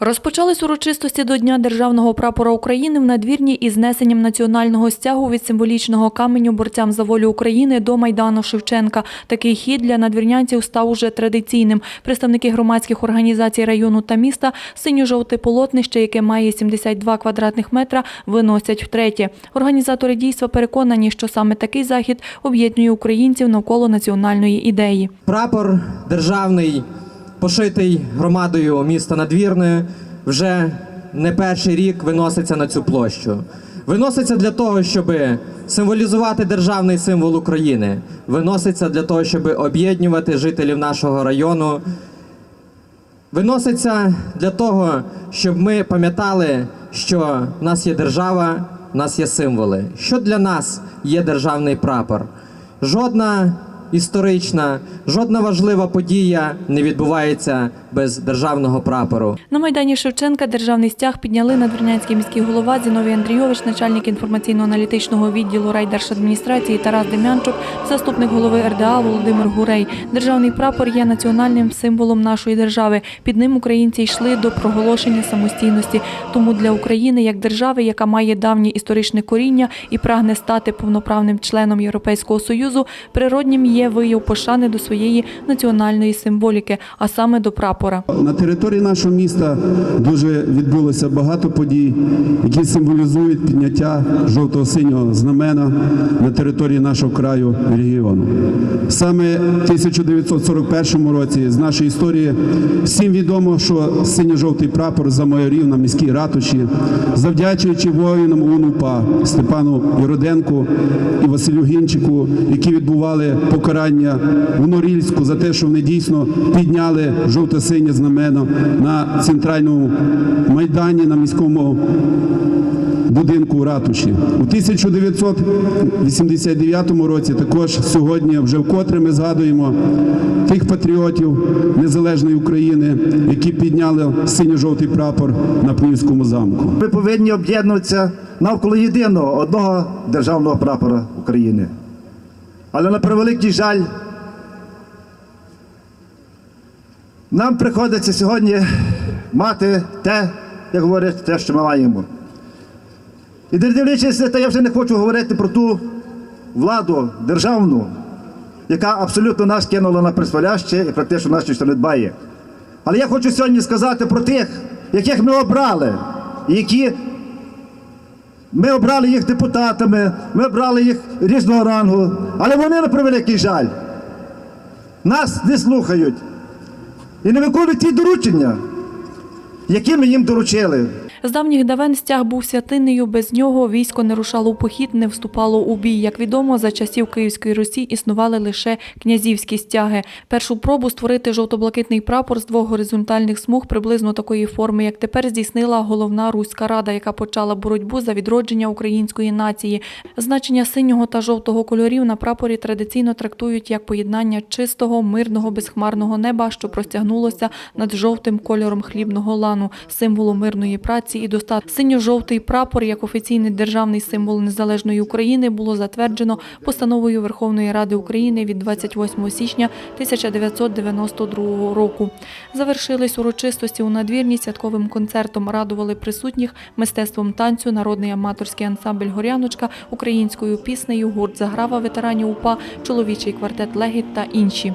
Розпочались урочистості до Дня державного прапора України в надвірні із знесенням національного стягу від символічного каменю борцям за волю України до Майдану Шевченка. Такий хід для надвірнянців став уже традиційним. Представники громадських організацій району та міста синьо-жовте полотнище, яке має 72 квадратних метра, виносять втретє. Організатори дійства переконані, що саме такий захід об'єднує українців навколо національної ідеї. Прапор державний, пошитий громадою міста Надвірне, вже не перший рік виноситься на цю площу. Виноситься для того, щоб символізувати державний символ України. Виноситься для того, щоб об'єднувати жителів нашого району. Виноситься для того, щоб ми пам'ятали, що в нас є держава, в нас є символи. Що для нас є державний прапор? Жодна історична, жодна важлива подія не відбувається без державного прапору. На Майдані Шевченка державний стяг підняли надвірнянський міський голова Зіновій Андрійович, начальник інформаційно-аналітичного відділу райдержадміністрації Тарас Дем'янчук, заступник голови РДА Володимир Гурей. Державний прапор є національним символом нашої держави. Під ним українці йшли до проголошення самостійності. Тому для України, як держави, яка має давнє історичне коріння і прагне стати повноправним членом Європейського союзу, природнім є вияв пошани до своєї національної символіки, а саме до прапора. На території нашого міста дуже відбулося багато подій, які символізують підняття жовто-синього знамена на території нашого краю і регіону. Саме в 1941 році з нашої історії всім відомо, що синьо-жовтий прапор замайорів на міській ратуші, завдячуючи воїнам УНУПА Степану Єроденку і Василю Гінчику, які відбували покарання в Норільську за те, що вони дійсно підняли жовто-синє знамено на центральному майдані на міському будинку ратуші. У 1989 році також сьогодні вже вкотре ми згадуємо тих патріотів незалежної України, які підняли синьо-жовтий прапор на Пнівському замку. Ми повинні об'єднуватися навколо єдиного одного державного прапора України. Але на превеликий жаль, нам приходиться сьогодні мати те, як говорять, те, що ми маємо. І дивлячись те, я вже не хочу говорити про ту владу державну, яка абсолютно нас кинула на призволяще і практично нас ніхто не дбає. Але я хочу сьогодні сказати про тих, яких ми обрали, які ми обрали їх депутатами, ми обрали їх різного рангу, але вони на превеликий жаль. Нас не слухають і не виконують ті доручення, які ми їм доручили. З давніх давен стяг був святиннею, без нього військо не рушало у похід, не вступало у бій. Як відомо, за часів Київської Русі існували лише князівські стяги. Першу пробу створити жовто-блакитний прапор з двох горизонтальних смуг приблизно такої форми, як тепер здійснила головна руська рада, яка почала боротьбу за відродження української нації. Значення синього та жовтого кольорів на прапорі традиційно трактують як поєднання чистого, мирного, безхмарного неба, що простягнулося над жовтим кольором хлібного лану, символу мирної праці і достатку. Синьо-жовтий прапор як офіційний державний символ незалежної України було затверджено постановою Верховної Ради України від 28 січня 1992 року. Завершились урочистості у надвірні святковим концертом. Радували присутніх мистецтвом танцю, народний аматорський ансамбль Горяночка, українською піснею, гурт Заграва ветеранів УПА, чоловічий квартет Легіт та інші.